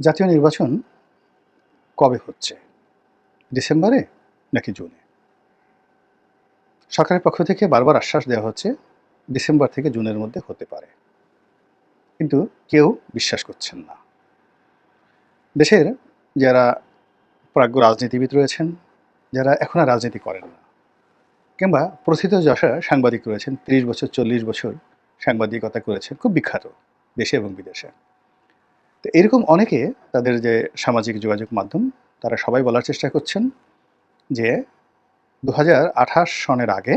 জাতীয় নির্বাচন কবে হচ্ছে? ডিসেম্বরে নাকি জুনে? সরকারের পক্ষ থেকে বারবার আশ্বাস দেওয়া হচ্ছে ডিসেম্বর থেকে জুনের মধ্যে হতে পারে। কিন্তু কেউ বিশ্বাস করছেন না। দেশের যারা প্রাজ্ঞ রাজনীতিবিদ রয়েছেন, যারা এখন আর রাজনীতি করেন না, কিংবা প্রথিত যশা সাংবাদিক রয়েছেন, ত্রিশ বছর, চল্লিশ বছর সাংবাদিকতা করেছেন, খুব বিখ্যাত দেশে এবং বিদেশে। তো এরকম অনেকে তাদের যে সামাজিক যোগাযোগ মাধ্যম, তারা সবাই বলার চেষ্টা করছেন যে দু হাজার আঠাশ সনের আগে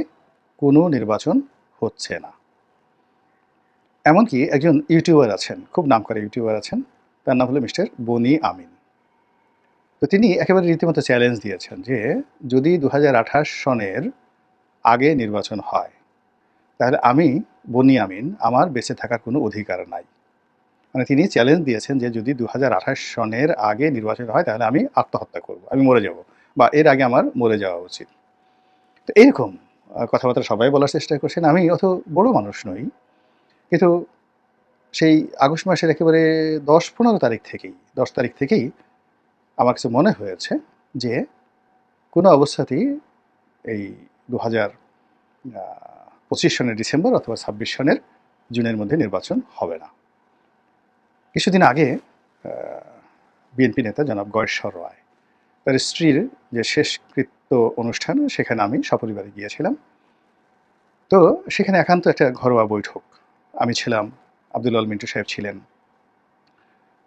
কোনো নির্বাচন হচ্ছে না। এমনকি একজন ইউটিউবার আছেন, খুব নাম করে ইউটিউবার আছেন, তার নাম হলো মিস্টার বনি আমিন। তো তিনি একেবারে রীতিমতো চ্যালেঞ্জ দিয়েছেন যে যদি দু হাজার আঠাশ সনের আগে নির্বাচন হয়, তাহলে আমি, বনি আমিন, আমার বেঁচে থাকার কোনো অধিকার নাই। মানে তিনি চ্যালেঞ্জ দিয়েছেন যে যদি দু হাজার আঠাশ সনের আগে নির্বাচন হয় তাহলে আমি আত্মহত্যা করব আমি মরে যাব বা এর আগে আমার মরে যাওয়া উচিত। তো এইরকম আহ, কথাবার্তা সবাই বলার চেষ্টা করছেন। আমি অত বড় মানুষ নই কিন্তু সেই আগস্ট মাসের একেবারে দশ পনেরো তারিখ থেকেই দশ তারিখ থেকেই আমার কাছে মনে হয়েছে যে কোনো অবস্থাতেই এই দু হাজার পঁচিশ সনের ডিসেম্বর অথবা ছাব্বিশ সনের জুনের মধ্যে নির্বাচন হবে না। কিছুদিন আগে বিএনপি নেতা জনাব গয়েশ্বর রায় তার স্ত্রীর যে শেষকৃত্য অনুষ্ঠান, সেখানে আমি সপরিবারে গিয়েছিলাম। তো সেখানে একান্ত একটা ঘরোয়া বৈঠক। আমি ছিলাম, আব্দুল আল মিন্টু সাহেব ছিলেন,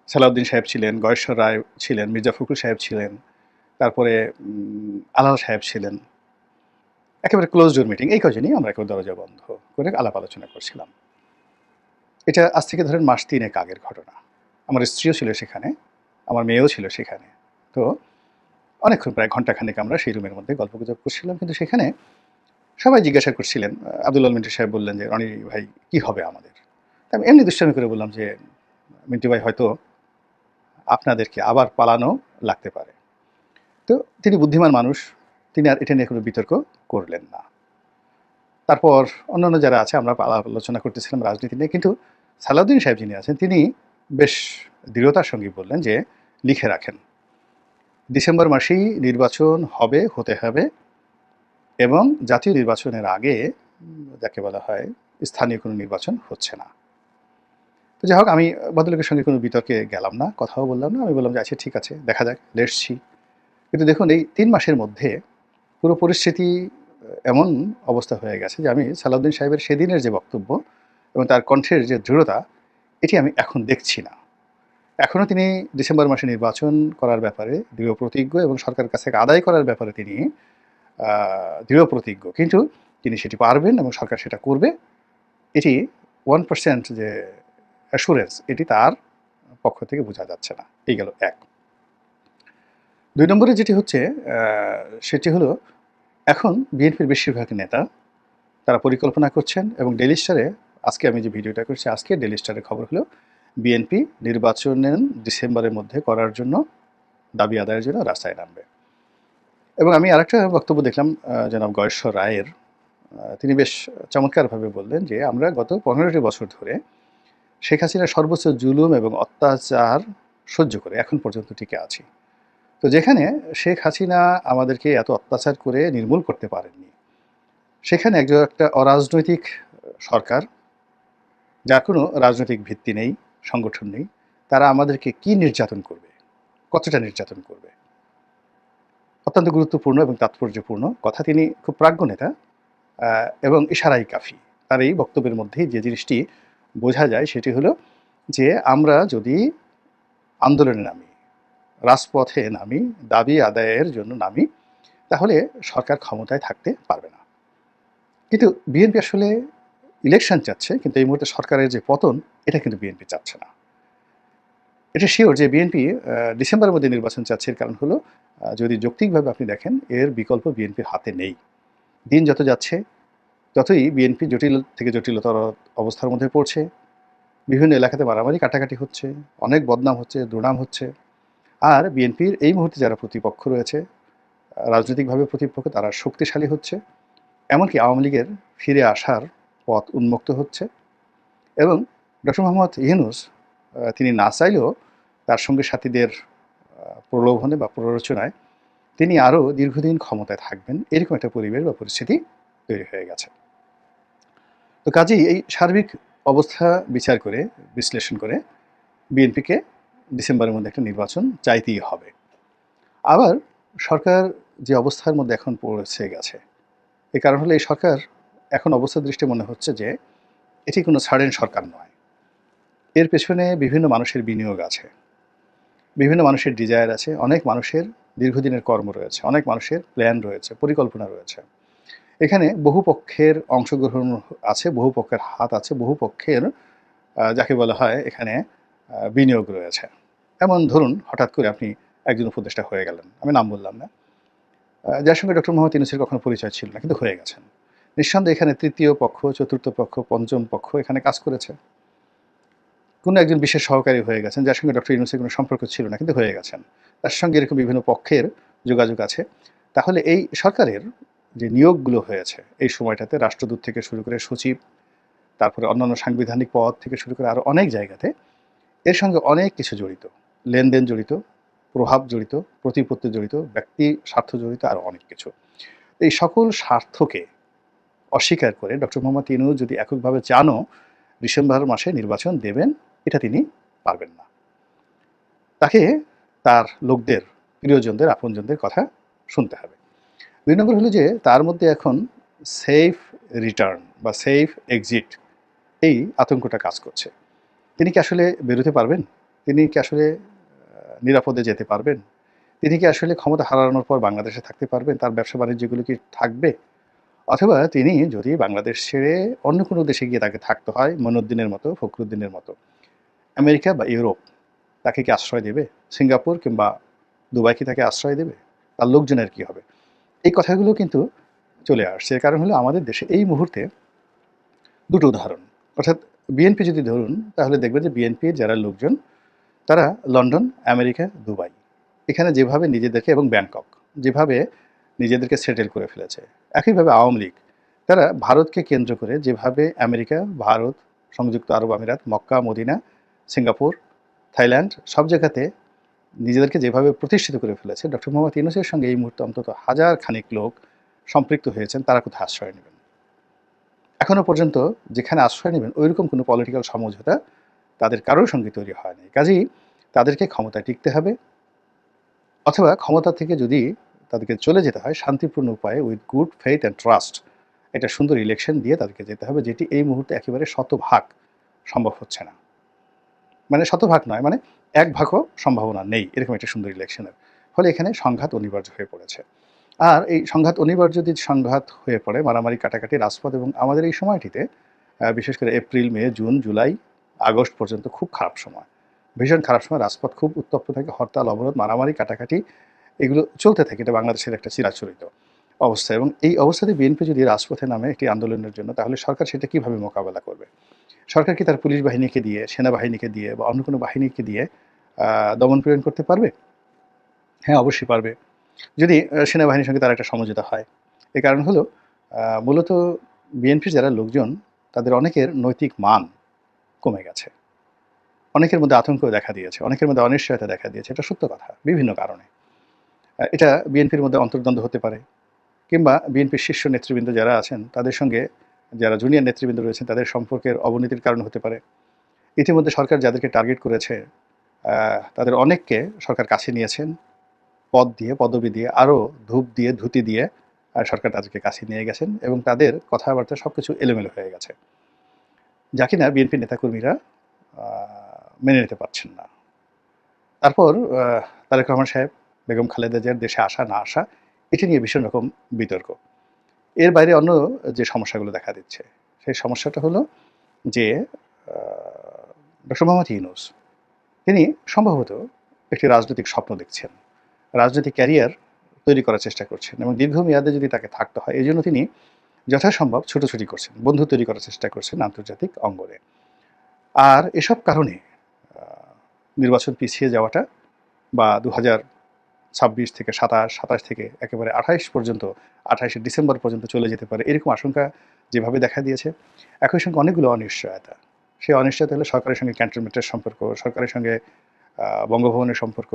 সালাউদ্দিন সাহেব ছিলেন, গয়েশ্বর রায় ছিলেন, মির্জা ফখরুল সাহেব ছিলেন, তারপরে আলাল সাহেব ছিলেন। একেবারে ক্লোজ ডোর মিটিং এই কজনই আমরা একেবারে দরজা বন্ধ করে আলাপ আলোচনা করছিলাম। এটা আজ থেকে ধরেন মাস তিনেক আগের ঘটনা। আমার স্ত্রীও ছিল সেখানে, আমার মেয়েও ছিল সেখানে। তো অনেকক্ষণ প্রায় ঘন্টাখানেক আমরা সেই রুমের মধ্যে গল্পগুজব করছিলাম। কিন্তু সেখানে সবাই জিজ্ঞাসা করছিলেন, আব্দুল মিন্টু সাহেব বললেন যে, রনি ভাই, কি হবে আমাদের? আমি এমনি দুষ্টামি করে বললাম যে, মিন্টু ভাই, হয়তো আপনাদেরকে আবার পালানো লাগতে পারে। তো তিনি বুদ্ধিমান মানুষ, তিনি আর এটা নিয়ে কোনো বিতর্ক করলেন না। তারপর অন্যান্য যারা আছে, আমরা আলোচনা করতেছিলাম রাজনীতি নিয়ে। কিন্তু সালাউদ্দিন সাহেব যিনি আছেন, তিনি বেশ দৃঢ়তার সঙ্গে বললেন যে, লিখে রাখেন। ডিসেম্বর মাসেই নির্বাচন হবে, হতে হবে এবং জাতীয় নির্বাচনের আগে যাকে বলা হয় স্থানীয় কোনো নির্বাচন হচ্ছে না। তো যাই হোক, আমি ভদ্রলোকের সঙ্গে কোনো বিতর্কে গেলাম না, কথাও বললাম না, আমি বললাম যে আচ্ছা ঠিক আছে, দেখা যাক, লেটসি। কিন্তু দেখুন, এই তিন মাসের মধ্যে পুরো পরিস্থিতি এমন অবস্থা হয়ে গেছে যে, আমি সালাউদ্দিন সাহেবের সেদিনের যে বক্তব্য এবং তার কণ্ঠের যে দৃঢ়তা, এটি আমি এখন দেখছি না। এখনও তিনি ডিসেম্বর মাসে নির্বাচন করার ব্যাপারে দৃঢ় প্রতিজ্ঞ এবং সরকারের কাছ থেকে আদায় করার ব্যাপারে তিনি দৃঢ় প্রতিজ্ঞ। কিন্তু তিনি সেটি পারবেন এবং সরকার সেটা করবে। এটি ওয়ান পার্সেন্ট যে অ্যাসুরেন্স এটি তার পক্ষ থেকে বোঝা যাচ্ছে না। এই গেল এক। দুই নম্বরে যেটি হচ্ছে সেটি হলো, এখন বিএনপির বেশিরভাগ নেতা তারা পরিকল্পনা করছেন এবং ডেলি স্টারে আজকে আমি যে ভিডিওটা করছি, আজকে ডেলি স্টারের খবর হলো বিএনপি নির্বাচনের ডিসেম্বরের মধ্যে করার জন্য দাবি আদায়ের জন্য রাস্তায় নামবে। এবং আমি আরেকটা বক্তব্য দেখলাম জনাব গয়েশ্বর রায়ের। তিনি বেশ চমৎকারভাবে বললেন যে, আমরা গত পনেরোটি বছর ধরে শেখ হাসিনার সর্বোচ্চ জুলুম এবং অত্যাচার সহ্য করে এখন পর্যন্ত টিকে আছি। তো যেখানে শেখ হাসিনা আমাদেরকে এত অত্যাচার করে নির্মূল করতে পারেননি, সেখানে একজন একটা অরাজনৈতিক সরকার যার কোনো রাজনৈতিক ভিত্তি নেই, সংগঠন নেই, তারা আমাদেরকে কি নির্যাতন করবে? কতটা নির্যাতন করবে? অত্যন্ত গুরুত্বপূর্ণ এবং তাৎপর্যপূর্ণ কথা তিনি খুব প্রাজ্ঞ নেতা এবং ইশারাই কাফি। তার এই বক্তব্যের মধ্যেই যে জিনিসটি বোঝা যায় সেটি হলো যে আমরা যদি আন্দোলনে নামি, রাজপথে নামি, দাবি আদায়ের জন্য নামি, তাহলে সরকার ক্ষমতায় থাকতে পারবে না। কিন্তু বিএনপি আসলে ইলেকশন চাচ্ছে, কিন্তু এই মুহূর্তে সরকারের যে পতন, এটা কিন্তু বিএনপি চাচ্ছে না। এটা শিওর যে বিএনপি ডিসেম্বরের মধ্যে নির্বাচন চাচ্ছে, এর কারণ হলো যদি যৌক্তিকভাবে আপনি দেখেন, এর বিকল্প বিএনপির হাতে নেই। দিন যত যাচ্ছে, ততই বিএনপি জটিল থেকে জটিলতর অবস্থার মধ্যে পড়ছে। বিভিন্ন এলাকাতে মারামারি কাটাকাটি হচ্ছে, অনেক বদনাম হচ্ছে, দুর্নাম হচ্ছে। আর বিএনপির এই মুহূর্তে যারা প্রতিপক্ষ রয়েছে, রাজনৈতিকভাবে প্রতিপক্ষ, তারা শক্তিশালী হচ্ছে। এমনকি আওয়ামী লীগের ফিরে আসার পথ উন্মুক্ত হচ্ছে এবং ডক্টর মোহাম্মদ ইউনুস তিনি না চাইলেও তার সঙ্গে সাথীদের প্রলোভনে বা প্ররোচনায় তিনি আরও দীর্ঘদিন ক্ষমতায় থাকবেন। এরকম একটা পরিবেশ বা পরিস্থিতি তৈরি হয়ে গেছে। তো কাজেই এই সার্বিক অবস্থা বিচার করে, বিশ্লেষণ করে বিএনপিকে ডিসেম্বরের মধ্যে একটা নির্বাচন চাইতেই হবে। আবার সরকার যে অবস্থার মধ্যে এখন পৌঁছে গেছে, এ কারণ হলো এই সরকার এখন অবস্থা দৃষ্টি মনে হচ্ছে যে এটি কোনো সাডেন সরকার নয়। এর পেছনে বিভিন্ন মানুষের বিনিয়োগ আছে। বিভিন্ন মানুষের ডিজায়ার আছে। অনেক মানুষের দীর্ঘদিনের কর্ম রয়েছে। অনেক মানুষের প্ল্যান রয়েছে। পরিকল্পনা রয়েছে। এখানে বহু পক্ষের অংশগ্রহণ আছে, বহু পক্ষের হাত আছে, বহু পক্ষের যাকে বলা হয় এখানে বিনিয়োগ রয়েছে। এমন ধরুন, হঠাৎ করে আপনি একজন উপদেষ্টা হয়ে গেলেন। আমি নাম বললাম না। যার সঙ্গে ডক্টর মোহাম্মদ ইউনুসের কখনো পরিচয় ছিল না, কিন্তু হয়ে গেছেন। নিঃসন্দেহে এখানে তৃতীয় পক্ষ, চতুর্থ পক্ষ, পঞ্চম পক্ষ এখানে কাজ করেছে। কোনো একজন বিশেষ সহকারী হয়ে গেছেন, যার সঙ্গে ডক্টর ইউনুসের কোনো সম্পর্ক ছিল না, কিন্তু হয়ে গেছেন। তার সঙ্গে এরকম বিভিন্ন পক্ষের যোগাযোগ আছে। তাহলে এই সরকারের যে নিয়োগগুলো হয়েছে, এই সময়টাতে রাষ্ট্রদূত থেকে শুরু করে সচিব, তারপরে অন্যান্য সাংবিধানিক পদ থেকে শুরু করে আরও অনেক জায়গাতে এর সঙ্গে অনেক কিছু জড়িত। লেনদেন জড়িত, প্রভাব জড়িত, প্রতিপত্তি জড়িত, ব্যক্তি স্বার্থ জড়িত আরও অনেক কিছু। এই সকল স্বার্থকে অস্বীকার করে ডক্টর মোহাম্মদ ইনু যদি এককভাবে চানও ডিসেম্বর মাসে নির্বাচন দেবেন, এটা তিনি পারবেন না। তাকে তার লোকদের, প্রিয়জনদের, আপনজনদের কথা শুনতে হবে। দুই নম্বর হলো যে তার মধ্যে এখন সেফ রিটার্ন বা সেফ এক্সিট এই আতঙ্কটা কাজ করছে। তিনি কি আসলে বেরোতে পারবেন? তিনি কি আসলে নিরাপদে যেতে পারবেন? তিনি কি আসলে ক্ষমতা হারানোর পর বাংলাদেশে থাকতে পারবেন? তার ব্যবসা বাণিজ্যগুলো কি থাকবে? অথবা তিনি যদি বাংলাদেশ ছেড়ে অন্য কোনো দেশে গিয়ে তাকে থাকতে হয়, মনুদ্দিনের মতো, ফখরুদ্দিনের মতো, আমেরিকা বা ইউরোপ, তাকে কি আশ্রয় দেবে? সিঙ্গাপুর কিংবা দুবাই কি তাকে আশ্রয় দেবে? তার লোকজনের কি হবে? এই কথাগুলো কিন্তু চলে আসছে। কারণ হলো আমাদের দেশে এই মুহূর্তে দুটো উদাহরণ। অর্থাৎ বিএনপি যদি ধরুন, তাহলে দেখবেন যে বিএনপির যারা লোকজন, তারা লন্ডন, আমেরিকা, দুবাই। এখানে যেভাবে নিজেদেরকে এবং ব্যাংকক, যেভাবে নিজেদেরকে সেটেল করে ফেলেছে। একইভাবে আওয়ামী লীগ, তারা ভারতকে কেন্দ্র করে যেভাবে আমেরিকা, ভারত, সংযুক্ত আরব আমিরাত, মক্কা, মদিনা, সিঙ্গাপুর, থাইল্যান্ড সব জায়গাতে নিজেদেরকে যেভাবে প্রতিষ্ঠিত করে ফেলেছে, ডক্টর মোহাম্মদ ইউনুসের সঙ্গে এই মুহূর্তে অন্তত হাজার খানিক লোক সম্পৃক্ত হয়েছেন, তারা কোথায় আশ্রয় নেবেন? এখনও পর্যন্ত যেখানে আশ্রয় নেবেন, ওইরকম কোনো পলিটিক্যাল সমঝোতা তাদের কারোর সঙ্গে তৈরি হয়নি। কাজেই তাদেরকে ক্ষমতায় টিকতে হবে, অথবা ক্ষমতা থেকে যদি তাদেরকে চলে যেতে হয় শান্তিপূর্ণ উপায়ে with good faith and trust একটা সুন্দর ইলেকশন দিয়ে তাদেরকে যেতে হবে, যেটি এই মুহূর্তে একেবারে শতভাগ সম্ভব হচ্ছে না। মানে শতভাগ নয় মানে এক ভাগও সম্ভাবনা নেই, এরকম একটা সুন্দর ইলেকশনের ফলে এখানে সংঘাত অনিবার্য হয়ে পড়েছে। আর এই সংঘাত অনিবার্য যদি সংঘাত হয়ে পড়ে, মারামারি, কাটাকাটি, রাজপথ এবং আমাদের এই সময়টিতে বিশেষ করে April, May, June, July, August পর্যন্ত খুব খারাপ সময়। ভীষণ খারাপ সময়, রাজপথ খুব উত্তপ্ত থাকে, হরতাল, অবরোধ, মারামারি, কাটাকাটি এগুলো চলতে থাকে। এটা বাংলাদেশের একটা চিরাচরিত অবস্থা এবং এই অবস্থাতে বিএনপি যদি রাজপথে নামে একটি আন্দোলনের জন্য, তাহলে সরকার সেটা কীভাবে মোকাবেলা করবে? সরকার কি তার পুলিশ বাহিনীকে দিয়ে, সেনাবাহিনীকে দিয়ে বা অন্য কোনো বাহিনীকে দিয়ে দমন পীড়ন করতে পারবে? হ্যাঁ অবশ্যই পারবে। যদি সেনাবাহিনীর সঙ্গে তার একটা সমঝোতা হয়। এ কারণ হলো মূলত বিএনপির যারা লোকজন, তাদের অনেকের নৈতিক মান কমে গেছে। অনেকের মধ্যে আতঙ্ক দেখা দিয়েছে, অনেকের মধ্যে অনিশ্চয়তা দেখা দিয়েছে। এটা সত্য কথা, বিভিন্ন কারণে। এটা বিএনপির মধ্যে অন্তর্দ্বন্দ্ব হতে পারে। কিংবা বিএনপির শীর্ষ নেতৃবৃন্দ যারা আছেন, তাদের সঙ্গে যারা জুনিয়র নেতৃবৃন্দ রয়েছেন, তাদের সম্পর্কের অবনতির কারণ হতে পারে। ইতিমধ্যে সরকার যাদেরকে টার্গেট করেছে তাদের অনেককে সরকার কাছে নিয়েছেন। পদ দিয়ে, পদবি দিয়ে, আরও ধূপ দিয়ে, ধুতি দিয়ে আর সরকার তাদেরকে কাছে নিয়ে গেছেন এবং তাদের কথাবার্তা সব কিছু এলোমেলো হয়ে গেছে। যা কিনা বিএনপি নেতাকর্মীরা মেনে নিতে পারছেন না। তারপর তারেক রহমান সাহেব বেগম খালেদা জিয়ার দেশে আসা, না আসা, এটি নিয়ে ভীষণ রকম বিতর্ক। এর বাইরে অন্য যে সমস্যাগুলো দেখা দিচ্ছে, সেই সমস্যাটা হলো যে ডক্টর মোহাম্মদ ইউনুস, তিনি সম্ভবত একটি রাজনৈতিক স্বপ্ন দেখছেন, রাজনৈতিক ক্যারিয়ার তৈরি করার চেষ্টা করছেন এবং দীর্ঘমেয়াদে যদি তাকে থাকতে হয় এই জন্য তিনি যথাসম্ভব ছোটাছুটি করছেন বন্ধু তৈরি করার চেষ্টা করছেন আন্তর্জাতিক অঙ্গনে। আর এসব কারণে নির্বাচন পিছিয়ে যাওয়াটা বা দু হাজার ছাব্বিশ থেকে সাতাশ সাতাশ থেকে একেবারে আঠাইশ পর্যন্ত আঠাশে ডিসেম্বর পর্যন্ত চলে যেতে পারে। এরকম আশঙ্কা যেভাবে দেখা দিয়েছে, একই সঙ্গে অনেকগুলো অনিশ্চয়তা। সেই অনিশ্চয়তা হলো সরকারের সঙ্গে ক্যান্টনমেন্টের সম্পর্ক, সরকারের সঙ্গে বঙ্গভবনের সম্পর্ক